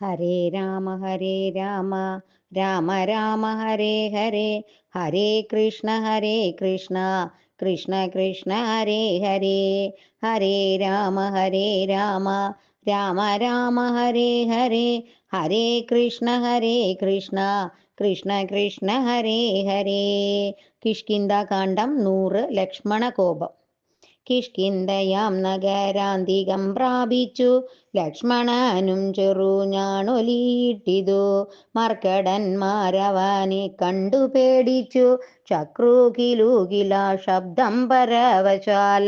ഹരേ രാമ ഹരേ രാമ. രാമ രാമ ഹരേ ഹരേ. ഹരേ കൃഷ്ണ ഹരേ കൃഷ്ണ. കൃഷ്ണ കൃഷ്ണ ഹരേ ഹരേ. ഹരേ രാമ ഹരേ രാമ. രാമ രാമ ഹരേ ഹരേ. ഹരേ കൃഷ്ണ ഹരേ കൃഷ്ണ. കൃഷ്ണ കൃഷ്ണ ഹരേ ഹരേ. കിഷ്കിന്ദാകാന്ഡം നൂറ് ലക്ഷ്മണകോപം കിഷ്കിന്ദയാം നഗരാന്തികം പ്രാപിച്ചു. ലക്ഷ്മണനും ചെറുഞാണൊലിയിട്ടിതു മർക്കടന്മാരവനെ കണ്ടു പേടിച്ചു. ചക്രൂകിലൂകില ശബ്ദം പരവശാൽ.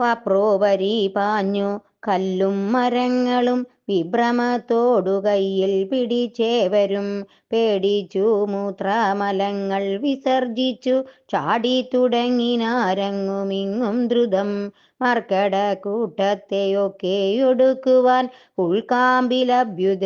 വപ്രോപരി പാഞ്ഞു. കല്ലും മരങ്ങളും വിഭ്രമത്തോടു കയ്യിൽ പിടിച്ചേവരും. പേടിച്ചു മൂത്രാമലങ്ങൾ വിസർജിച്ചു ചാടി തുടങ്ങിനാരങ്ങുമിങ്ങും ദ്രുതം. മർക്കട കൂട്ടത്തെയൊക്കെയൊടുക്കുവാൻ ഉൾക്കാമ്പിലഭ്യുത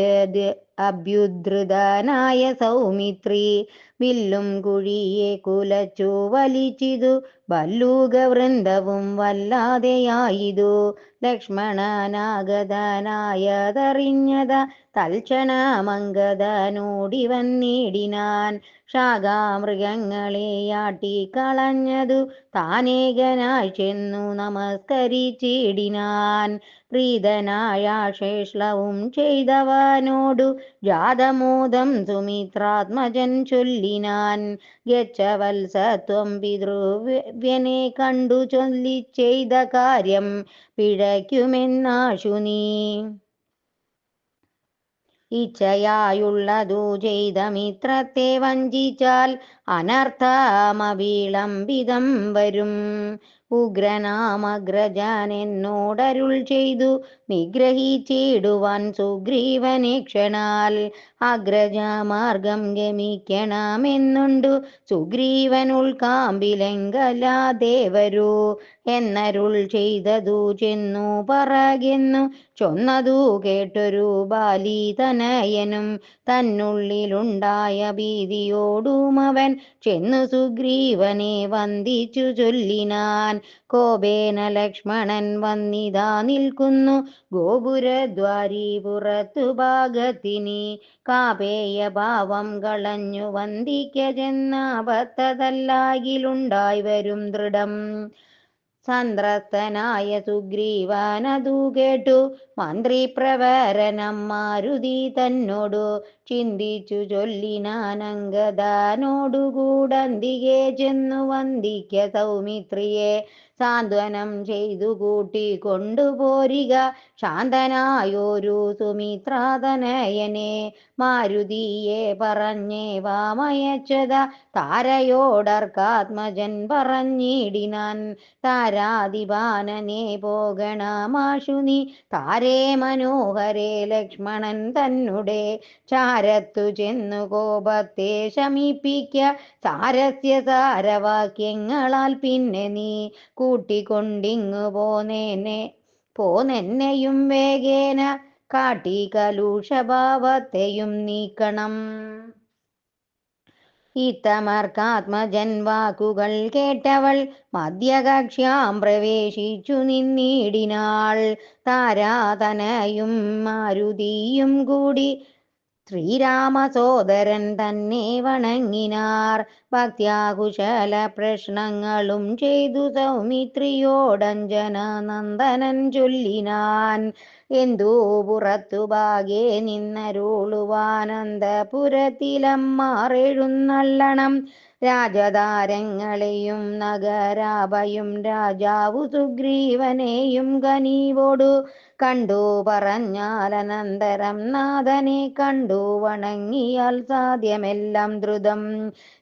അഭ്യുദ്ധൃതനായ സൗമിത്രി വില്ലും കുഴിയെ കുലച്ചു വലിച്ചിതു വല്ലൂകവൃന്ദവും വല്ലാതെയായിതു. ലക്ഷ്മണനാഗതനായതറിഞ്ഞത തൽക്ഷണമംഗതനോടി വന്നിടിനാൻ. ശാഖാമൃഗങ്ങളെയാട്ടി കളഞ്ഞതു താനേകനായി ചെന്നു നമസ്കരിച്ചിടിനാൻ. പ്രീതനായ ചെയ്തവാനോടു ജാതമോദം സുമിത്രാത്മജൻ ചൊല്ലിനാൻ ഗച്ഛവത്സത്വം പിതൃവ്യനെ കണ്ടു ചൊല്ലി ചെയ്ത കാര്യം പിഴയ്ക്കുമെന്നാശു ഇച്ഛയായുള്ളതു ചെയ്ത മിത്രത്തെ വഞ്ചിച്ചാൽ അനർത്ഥമവിളംബിതം വരും. ഉഗ്രനാമഗ്രജൻ എന്നോടരുൾ ചെയ്തു. നിഗ്രഹിച്ചിടുവാൻ സുഗ്രീവനെ ക്ഷണാൽ അഗ്രജമാർഗം ഗമിക്കണമെന്നുണ്ടു. സുഗ്രീവനുൾ കാമ്പിലെങ്കലാദേവരു എന്നരുൾ ചെയ്തതു ചെന്നു പറകെന്നു. ചൊന്നതു കേട്ടൊരു ബാലിതനയനും തന്നുള്ളിലുണ്ടായ ഭീതിയോടുമവൻ ചെന്നു സുഗ്രീവനെ വന്ദിച്ചു ചൊല്ലിനാൻ. കോപേന ലക്ഷ്മണൻ വന്നിതാ നിൽക്കുന്നു. ഗോപുരദ്വാരി പുറത്തു ഭാഗത്തിനി. കാപേയ ഭാവം കളഞ്ഞു വന്ദിക്ക വരും ദൃഢം. സന്ത്രസ്തനായ സുഗ്രീവാനതു കേട്ടു. മന്ത്രി പ്രവരനം മാരുതി തന്നോടു. ചിന്തിച്ചു ചൊല്ലിനാനങ്കദാനോടുകൂടന്തികെ ചെന്നു വന്ദിക്ക സൗമിത്രിയെ സാന്ത്വനം ചെയ്തു കൂട്ടി കൊണ്ടുപോരിക ശാന്തനായോരു സുമിത്രാതനയനെ മാരുതിയെ പറഞ്ഞേ വാമയച്ചത താരയോടർക്കാത്മജൻ പറഞ്ഞിടിനാൻ താരാതിപാനനെ പോകണമാശുനി താരേ മനോഹരേ ലക്ഷ്മണൻ തന്നെ ചാരത്തു ചെന്നു കോപത്തെ ശമിപ്പിക്ക സാരസ്യ സാരവാക്യങ്ങളാൽ പിന്നെ നീ കൂട്ടിക്കൊണ്ടിങ്ങു പോന്നേനെ പോന്നെന്നെയും വേഗേന കാട്ടി കലൂഷഭാവത്തെയും നീക്കണം. ഇത്തമർക്കാത്മജൻവാക്കുകൾ കേട്ടവൾ മധ്യകക്ഷ്യാം പ്രവേശിച്ചു നിന്നിടിനാൾ താരാതനയും മാരുതിയും കൂടി ശ്രീരാമസോദരൻ തന്നെ വണങ്ങിനാർ. ഭക്ത്യാകുശല പ്രശ്നങ്ങളും ചെയ്തു സൗമിത്രിയോടഞ്ജന നന്ദനൻ ചൊല്ലിനാൻ. എന്തോ പുറത്തു ഭാഗേ നിന്നരുളുവാനന്ദപുരത്തിലമ്മാറെഴുന്നള്ളണം രാജധാരങ്ങളെയും നഗരാഭയും രാജാവു സുഗ്രീവനെയും ഖനീവോടു കണ്ടു. പറഞ്ഞാലനന്തരം നാഥനെ കണ്ടു. വണങ്ങിയാൽ സാധ്യമെല്ലാം ദ്രുതം.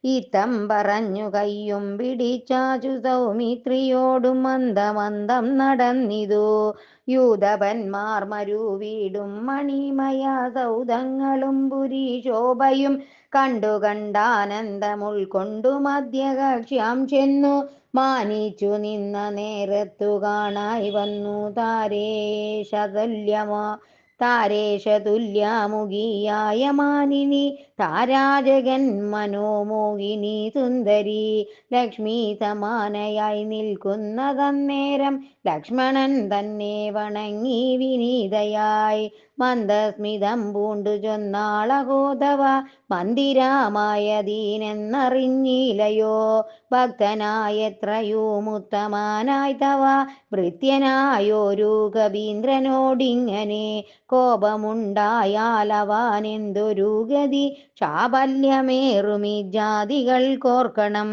ഇത്തം പറഞ്ഞു കയ്യും പിടിച്ചാചു സൗമിത്രിയോടും മന്ദമന്ദം നടന്നിതു. യൂതപന്മാർ മരുവീടും മണിമയ സൗധങ്ങളും പുരീശോഭയും കണ്ടു കണ്ടാനന്ദമുൾക്കൊണ്ടു മധ്യകക്ഷ്യാം ചെന്നു മാനിച്ചു നിന്ന നേരത്തു കാണായി വന്നു താരേശതുല്യമോ താരേശതുല്യാമുഖിയായ മാനിനി താരാജകൻ മനോമോഹിനി സുന്ദരി ലക്ഷ്മി സമാനയായി നിൽക്കുന്നതന്നേരം ലക്ഷ്മണൻ തന്നെ വണങ്ങി വിനീതയായി. മന്ദസ്മിതം പൂണ്ടു ചൊന്നാളഹോതവ ഭക്തനായത്രയോ മുത്തമാനായി തവ ഭൃത്യനായോരു കവീന്ദ്രനോടിങ്ങനെ കോപമുണ്ടായാലവാനെന്തൊരു ഗതി? ചാബല്യമേറുമി ജാതികൾ കോർക്കണം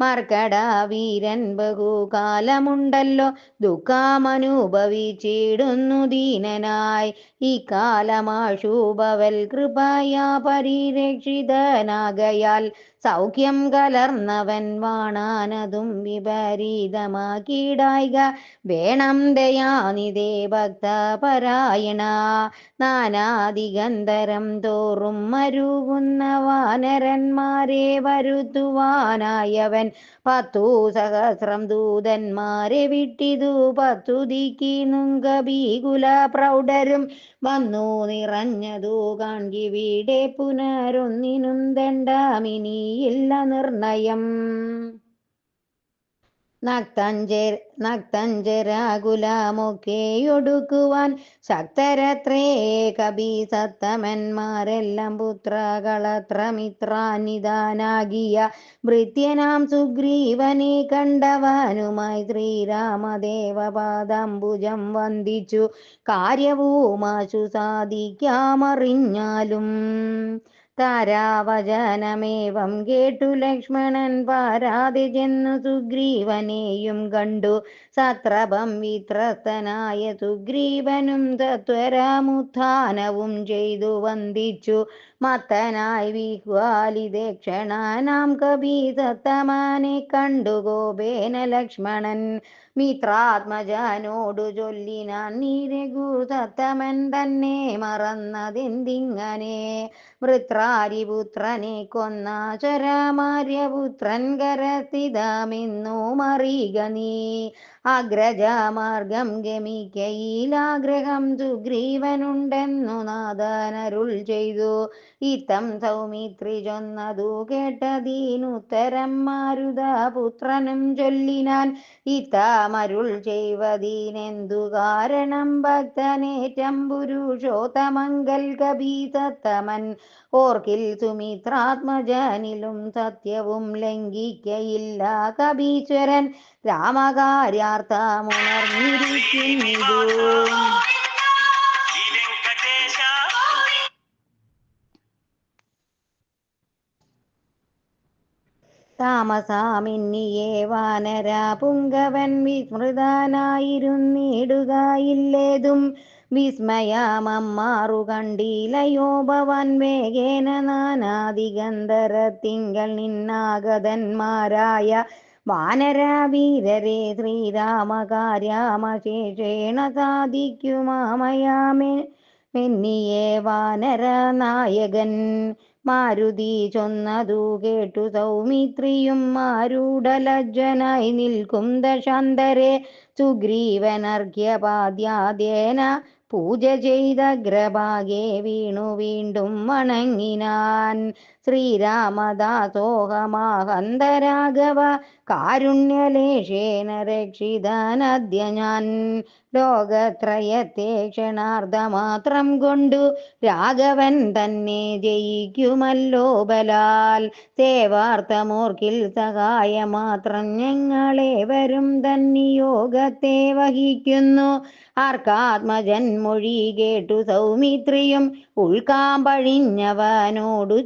മർക്കട വീരൻ ബഹുകാലമുണ്ടല്ലോ. ദുഃഖമനുഭവിച്ചിടുന്നു ദീനനായി. ഈ കാലമാശുഭവൽ കൃപയാ പരിരക്ഷിതനാകയാൽ. സൗഖ്യം കലർന്നവൻ വാണാനതും വിപരീതമാക്കിയിടായിക. വേണം ദയാനിതേ ഭക്ത പരായണ നാനാദിഗന്ധരം തോറും മരുകുന്ന വാനരന്മാരെ വരുത്തുവാനായവൻ. പത്തു സഹസ്രം ദൂതന്മാരെ വിട്ടിതു. പത്തു ദിക്കി നുങ്കബീകുല പ്രൗഢരും വന്നു നിറഞ്ഞതു കാൺകിവിടെ പുനരൊന്നിനും ദണ്ഡമിനിയില്ല നിർണയം. നക്തഞ്ചര നക്തഞ്ചരാകുലാമൊക്കെയൊടുക്കുവാൻ ശക്തരത്രേ കബീസത്തമന്മാരെല്ലാം പുത്രകളത്രമിത്രാനിതാനാകിയ ഭൃത്യനാം സുഗ്രീവനെ കണ്ടവാനുമായി ശ്രീരാമദേവപാദംബുജം വന്ദിച്ചു. കാര്യവുമാശു സാധിക്കാമറിഞ്ഞാലും താരാവചനമേവം കേട്ടു ലക്ഷ്മണൻ പാരാതി ചെന്നു സുഗ്രീവനെയും കണ്ടു. സത്രപം വിത്രസ്തനായ സുഗ്രീവനും സത്വരമുത്ഥാനവും ചെയ്തു വന്ദിച്ചു. മത്തനായി വിഹ്വാലിദക്ഷണാനാം കവി സത്തമാനെ കണ്ടു ഗോപേന ലക്ഷ്മണൻ. മിത്രാത്മജനോടു ചൊല്ലിനാൻ നീരഘു സത്തമൻ തന്നെ മറന്നതെന്തിങ്ങനെ? വൃത്രാരിപുത്രനെ കൊന്ന ചരമാര്യപുത്രൻ കരസ്ഥിതമെന്നു മറിക നീ. അഗ്രജമാർഗം ഗമിക്കയിലാഗ്രഹം സുഗ്രീവനുണ്ടെന്നു നാദാനരുൾ ചെയ്തു. ഇത്തം സൗമിത്രി ചൊന്നതു കേട്ടതീനുത്തരം മാരുതപുത്രനും ചൊല്ലിനാൻ. ഇത്താമരുൾ ചെയ്വതീനെന്തു കാരണം? ഭക്തനേറ്റം പുരുഷോത്തമങ്കൽ കബീതത്തമൻ ഓർക്കിൽ സുമിത്രാത്മജനിലും സത്യവും ലംഘിക്കയില്ല കബീശ്വരൻ രാമകാര്യാർത്ഥമുണർന്നിരിക്കുന്നിതു പ്രാർത്ഥമുണർന്നിരിക്കുന്നു താമസാമിന്നിയെ വാനര പുങ്കവൻ വിസ്മൃതനായിരുന്നിടുകയില്ലേതും വിസ്മയാമമ്മാറു കണ്ടിലയോ ഭവൻ വേഗേന നാനാദിഗന്ധര നാനാദിഗന്ധരത്തിങ്കൾ നിന്നാഗതന്മാരായ വാനരവീരരെ ശ്രീരാമകാര്യാമശേഷേണ സാധിക്കുമാമയാമേ വാനര നായകൻ മാരുതി ചൊന്നതു കേട്ടു സൗമിത്രിയും മാരൂഢലജ്ജനായി നിൽക്കും ദശാന്തരെ. സുഗ്രീവനർഘ്യപാദ്യാദേന പൂജ ചെയ്ത ഗ്രഭാഗേ വീണു വീണ്ടും വണങ്ങിനാൻ. ശ്രീരാമദാസോഹമാഹന്തരാഘവ കാരുണ്യലേശേന രക്ഷിതനദ്യ ഞാൻ ലോകത്രയത്തെ ക്ഷണാർദ്ധമാത്രം കൊണ്ടു രാഘവൻ തന്നെ ജയിക്കുമല്ലോ ബലാൽ. സേവാർത്ഥമോർക്കിൽ സഹായമാത്രം ഞങ്ങളെ വരും തന്നിയോഗത്തെ വഹിക്കുന്നു. ആർക്കാത്മജൻ മൊഴി കേട്ടു സൗമിത്രിയും ഉൾക്കാമ്പഴിഞ്ഞവനോടു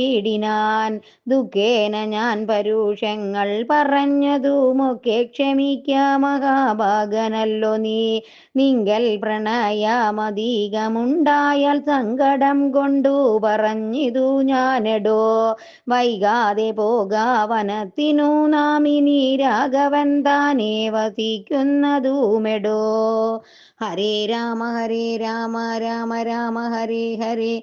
ചൊല്ലിടിനാൻ ദുഃഖേന ഞാൻ പരുഷങ്ങൾ പറഞ്ഞതുമൊക്കെ ക്ഷമിക്ക മഹാഭാഗനല്ലോ നീ. നിങ്കൽ പ്രണയമധികമുണ്ടായാൽ സങ്കടം കൊണ്ടു പറഞ്ഞിതു ഞാനെടോ. വൈകാതെ പോകാവനത്തിനു നാമിനി രാഘവൻ താനേ വസിക്കുന്നതുമെടോ. ഹരേ രാമ ഹരേ രാമ രാമ രാമ ഹരേ ഹരേ.